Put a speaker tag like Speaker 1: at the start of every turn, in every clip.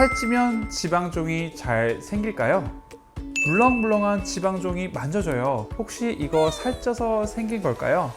Speaker 1: 살찌면 지방종이 잘 생길까요? 물렁물렁한 지방종이 만져져요. 혹시 이거 살쪄서 생긴 걸까요?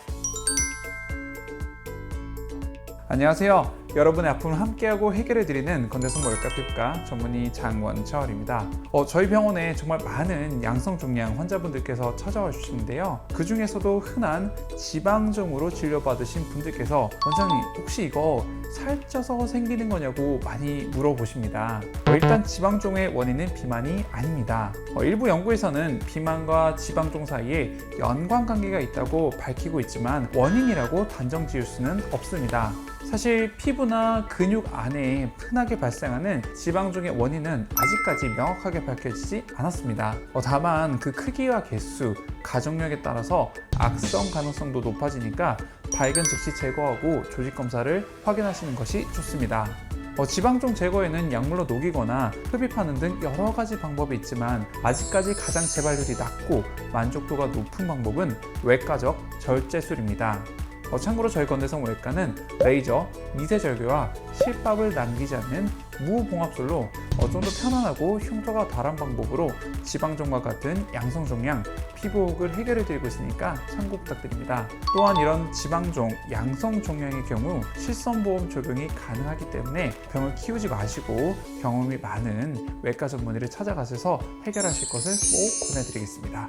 Speaker 1: 안녕하세요. 여러분의 아픔을 함께하고 해결해드리는 건대성모외과 피부과 전문의 장원철입니다. 어, 저희 병원에 정말 많은 양성 종양 환자분들께서 찾아와 주시는데요. 그 중에서도 흔한 지방종으로 진료받으신 분들께서 원장님 혹시 이거 살쪄서 생기는 거냐고 많이 물어보십니다. 어, 일단 지방종의 원인은 비만이 아닙니다. 어, 일부 연구에서는 비만과 지방종 사이에 연관관계가 있다고 밝히고 있지만 원인이라고 단정 지을 수는 없습니다. 사실 피부나 근육 안에 흔하게 발생하는 지방종의 원인은 아직까지 명확하게 밝혀지지 않았습니다. 어, 다만 그 크기와 개수, 가족력에 따라서 악성 가능성도 높아지니까 발견 즉시 제거하고 조직 검사를 확인하시는 것이 좋습니다. 어, 지방종 제거에는 약물로 녹이거나 흡입하는 등 여러 가지 방법이 있지만 아직까지 가장 재발률이 낮고 만족도가 높은 방법은 외과적 절제술입니다. 어, 참고로 저희 건대성 외과는 레이저, 미세 절개와 실밥을 남기지 않는 무봉합술로 어, 좀더 편안하고 흉터가 덜한 방법으로 지방종과 같은 양성종양, 피부혹을 해결해 드리고 있으니까 참고 부탁드립니다. 또한 이런 지방종, 양성종양의 경우 실손보험 적용이 가능하기 때문에 병을 키우지 마시고 경험이 많은 외과 전문의를 찾아가셔서 해결하실 것을 꼭 권해드리겠습니다.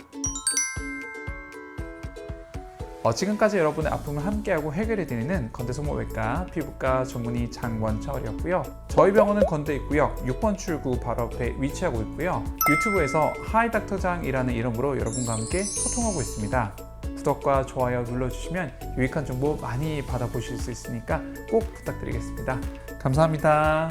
Speaker 1: 어, 지금까지 여러분의 아픔을 함께하고 해결해드리는 건대소모외과 피부과 전문의 장원철이었고요. 저희 병원은 건대입구역 6번 출구 바로 앞에 위치하고 있고요. 유튜브에서 하이닥터장이라는 이름으로 여러분과 함께 소통하고 있습니다. 구독과 좋아요 눌러주시면 유익한 정보 많이 받아보실 수 있으니까 꼭 부탁드리겠습니다. 감사합니다.